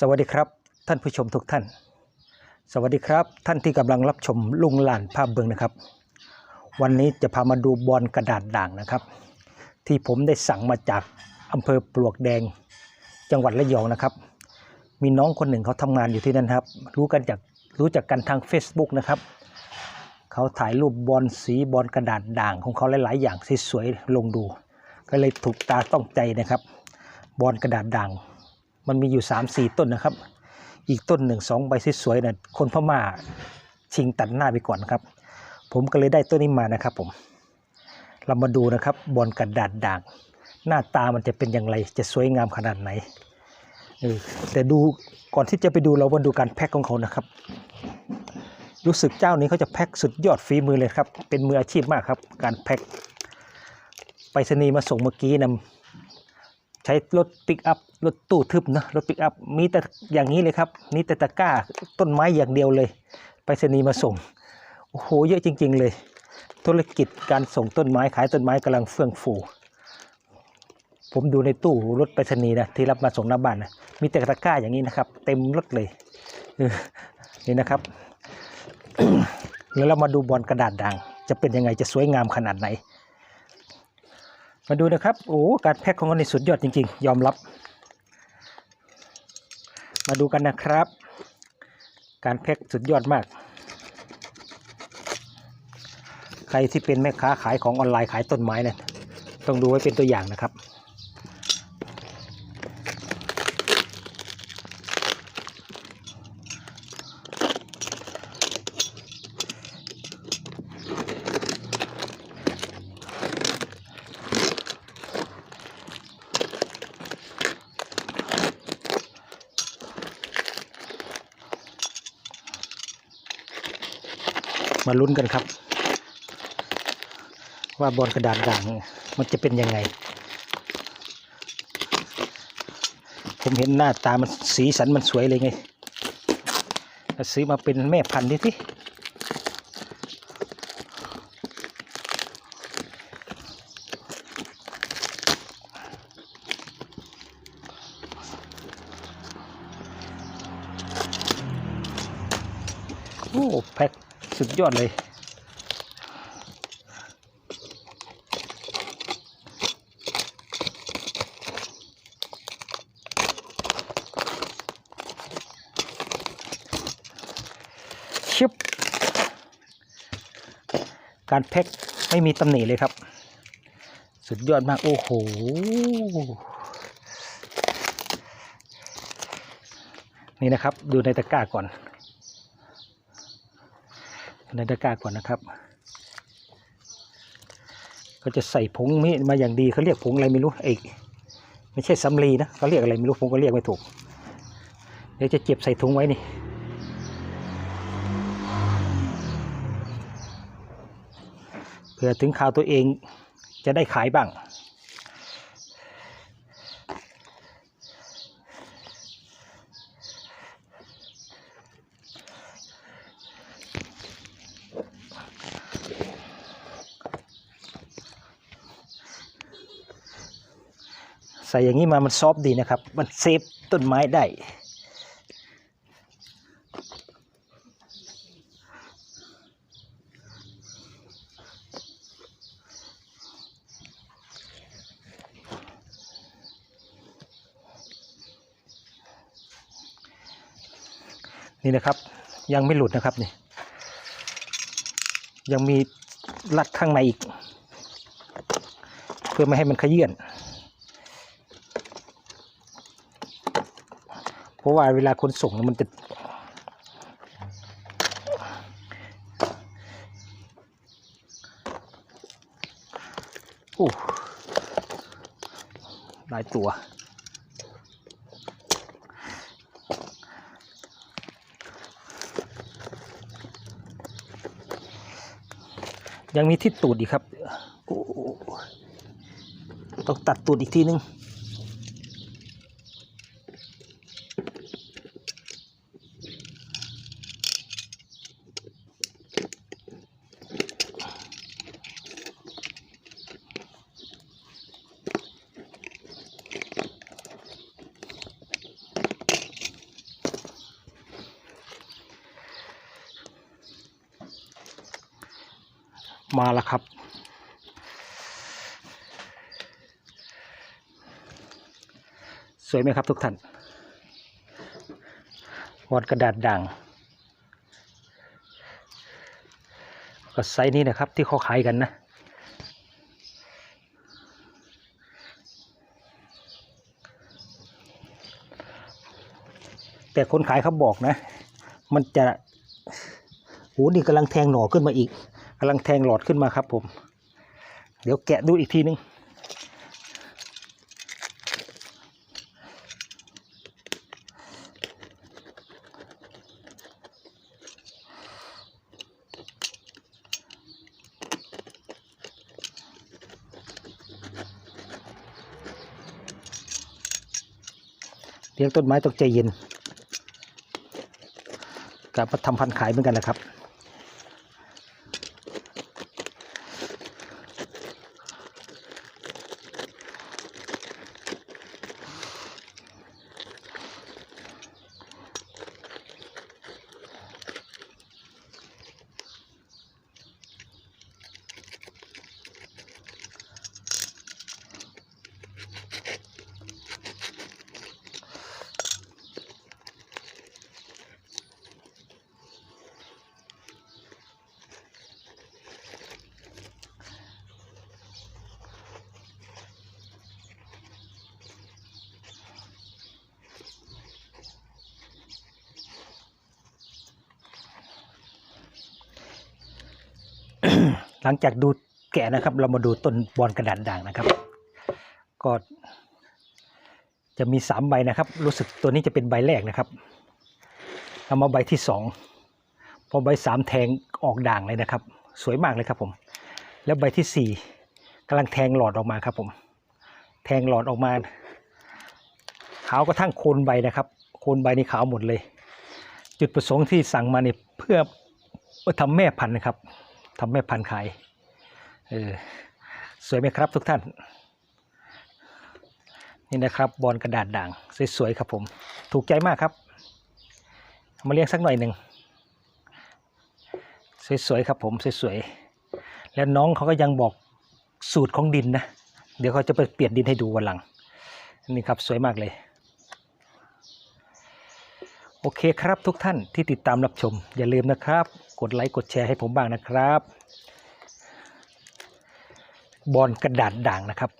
สวัสดีครับ ท่านผู้ชมทุกท่าน สวัสดีครับ ท่านที่กำลังรับชมลุงหลานภาพเบืองนะครับ วันนี้จะพามาดูบอลกระดาษด่างนะครับ ที่ผมได้สั่งมาจากอำเภอปลวกแดง จังหวัดระยองนะครับ มีน้องคนหนึ่งเขาทำงานอยู่ที่นั่นครับ รู้กันจากรู้จักกันทาง Facebook นะครับเขาถ่ายรูปบอลสีบอลกระดาษด่างของเขาหลายๆอย่างสวยๆลงดู ก็เลยถูกตาต้องใจนะครับ บอลกระดาษด่าง มันมีอยู่3ามสี่ต้นนะครับ อีกต้นหนึ่งสองใบสวยๆนะคนพม่าชิงตัดหน้าไปก่อนนะครับ ผมก็เลยได้ต้นนี้มานะครับ ผม เรามาดูนะครับบอลกระดาษด่าง หน้าตามันจะเป็นอย่างไรจะสวยงามขนาดไหนเออแต่ดูก่อนที่จะไปดูเรามาดูการแพ็คของเขานะครับ รู้สึกเจ้านี้เขาจะแพ็คสุดยอดฝีมือเลยครับ เป็นมืออาชีพมากครับ การแพ็คไปรษณีย์มาส่งเมื่อกี้นะ ใช้รถปิกอัพรถตู้ทึบนะรถปิกอัพมีแต่อย่างนี้เลยครับมีแต่ตะกร้าต้นไม้อย่างเดียวเลย ไปรษณีย์มาส่งโอ้โหเยอะจริง ๆ เลย ธุรกิจการส่งต้นไม้ขายต้นไม้กำลังเฟื่องฟูผมดูในตู้รถไปรษณีย์นะที่รับมาส่งหน้าบ้านนะมีแต่ตะกร้าอย่างนี้นะครับ เต็มรถเลยนี่นะครับ แล้วเรามาดูบอลกระดาษด่าง จะเป็นยังไงจะสวยงามขนาดไหน มาดูนะครับ โอ้ การแพ็คของเขาในสุดยอดจริง ๆ ยอมรับ มาดูกันนะครับ การแพ็คสุดยอดมาก ใครที่เป็นแม่ค้าขายของออนไลน์ขายต้นไม้เนี่ยต้องดูไว้เป็นตัวอย่างนะครับ มาลุ้นกันครับ ว่าบอลกระดาษด่างมันจะเป็นยังไง ผมเห็นหน้าตามันสีสันมันสวยเลยไงซื้อมาเป็นแม่พันธุ์ดิสิโอ้แพ็ค สุดยอดเลย ชิบการแพ็คไม่มีตำหนิเลยครับ สุดยอดมาก โอ้โหนี่นะครับ ดูในตะกร้าก่อน ในตะกร้าก่อนนะครับ ก็จะใส่ผงมีมาอย่างดีเขาเรียกผงอะไรไม่รู้ไอ้ไม่ใช่สำลีนะเขาเรียกอะไรไม่รู้ผมก็เรียกไม่ถูก เดี๋ยวจะเก็บใส่ถุงไว้นี่เผื่อถึงข่าวตัวเองจะได้ขายบ้าง ส่อย่างนี้มามันซอฟดีนะครับ มันเซฟต้นไม้ได้นี่นะครับยังไม่หลุดนะครับนี่ยังมีรัดข้างในอีก เพื่อไม่ให้มันขยื่น เพราะว่าเวลาคนส่งมันจะโอ้หลายตัว ยังมีที่ตูดอีกครับ ต้องตัดตูดอีกทีนึง มาแล้วครับ สวยไหมครับทุกท่านวอดกระดาษด่างก็ไซส์นี้นะครับที่เขาขายกันนะแต่คนขายเขาบอกนะ มันจะโหนี่กำลังแทงหน่อขึ้นมาอีกำลังแทงหลอดขึ้นมาครับผม เดี๋ยวแกะดูอีกทีนึง เลี้ยงต้นไม้ต้องใจเย็นกับมาทำพันธุ์ขายเหมือนกันนะครับ หลังจากดูแกะนะครับ เรามาดูต้นบอลกระดาษด่างนะครับ ก็จะมีสามใบนะครับ รู้สึกตัวนี้จะเป็นใบแรกนะครับเอามาใบที่สองพอใบสามแทงออกด่างเลยนะครับ สวยมากเลยครับผม แล้วใบที่สี่กำลังแทงหลอดออกมาครับผม แทงหลอดออกมา ขาวกระทั่งโคนใบนะครับ โคนใบนี่ขาวหมดเลย จุดประสงค์ที่สั่งมาเนี่ยเพื่อเพื่อทำแม่พันธุ์นะครับ ทำแม่พันธุ์ขายเออสวยไหมครับทุกท่าน นี่นะครับบอลกระดาษด่างสวยๆครับผม ถูกใจมากครับ มาเลี้ยงสักหน่อยหนึ่งสวยๆครับผมสวยๆแล้วน้องเขาก็ยังบอกสูตรของดินนะ เดี๋ยวเขาจะไปเปลี่ยนดินให้ดูวันหลังนี่ครับสวยมากเลย โอเคครับทุกท่านที่ติดตามรับชมอย่าลืมนะครับ ดไลค์กดแชร์ให้ผมบ้างนะครับ บอลกระดาษด่างนะครับ